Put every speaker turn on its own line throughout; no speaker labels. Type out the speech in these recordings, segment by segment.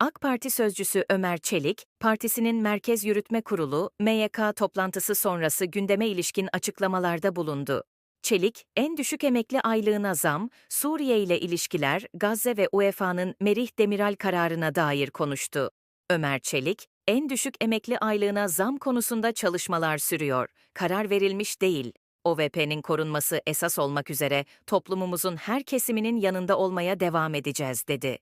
AK Parti sözcüsü Ömer Çelik, partisinin Merkez Yürütme Kurulu, MYK toplantısı sonrası gündeme ilişkin açıklamalarda bulundu. Çelik, en düşük emekli aylığına zam, Suriye ile ilişkiler, Gazze ve UEFA'nın Merih Demiral kararına dair konuştu. Ömer Çelik, en düşük emekli aylığına zam konusunda çalışmalar sürüyor. Karar verilmiş değil. OVP'nin korunması esas olmak üzere toplumumuzun her kesiminin yanında olmaya devam edeceğiz dedi.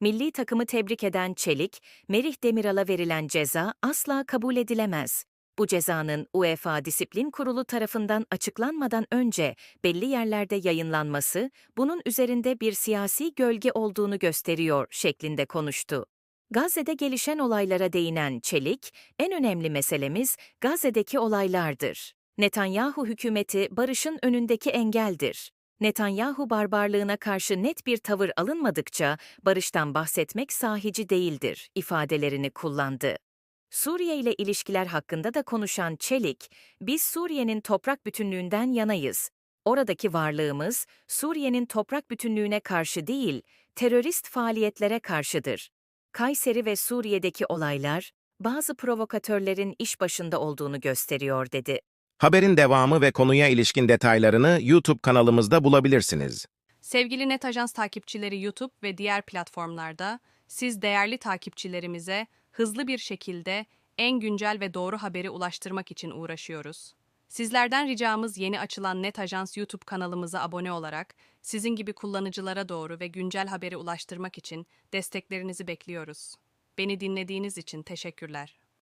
Milli takımı tebrik eden Çelik, Merih Demiral'a verilen ceza asla kabul edilemez. Bu cezanın UEFA Disiplin Kurulu tarafından açıklanmadan önce belli yerlerde yayınlanması, bunun üzerinde bir siyasi gölge olduğunu gösteriyor şeklinde konuştu. Gazze'de gelişen olaylara değinen Çelik, en önemli meselemiz Gazze'deki olaylardır. Netanyahu hükümeti barışın önündeki engeldir. Netanyahu barbarlığına karşı net bir tavır alınmadıkça barıştan bahsetmek sahici değildir ifadelerini kullandı. Suriye ile ilişkiler hakkında da konuşan Çelik, biz Suriye'nin toprak bütünlüğünden yanayız. Oradaki varlığımız Suriye'nin toprak bütünlüğüne karşı değil, terörist faaliyetlere karşıdır. Kayseri ve Suriye'deki olaylar, bazı provokatörlerin iş başında olduğunu gösteriyor dedi.
Haberin devamı ve konuya ilişkin detaylarını YouTube kanalımızda bulabilirsiniz.
Sevgili Net Ajans takipçileri YouTube ve diğer platformlarda siz değerli takipçilerimize hızlı bir şekilde en güncel ve doğru haberi ulaştırmak için uğraşıyoruz. Sizlerden ricamız yeni açılan Net Ajans YouTube kanalımıza abone olarak sizin gibi kullanıcılara doğru ve güncel haberi ulaştırmak için desteklerinizi bekliyoruz. Beni dinlediğiniz için teşekkürler.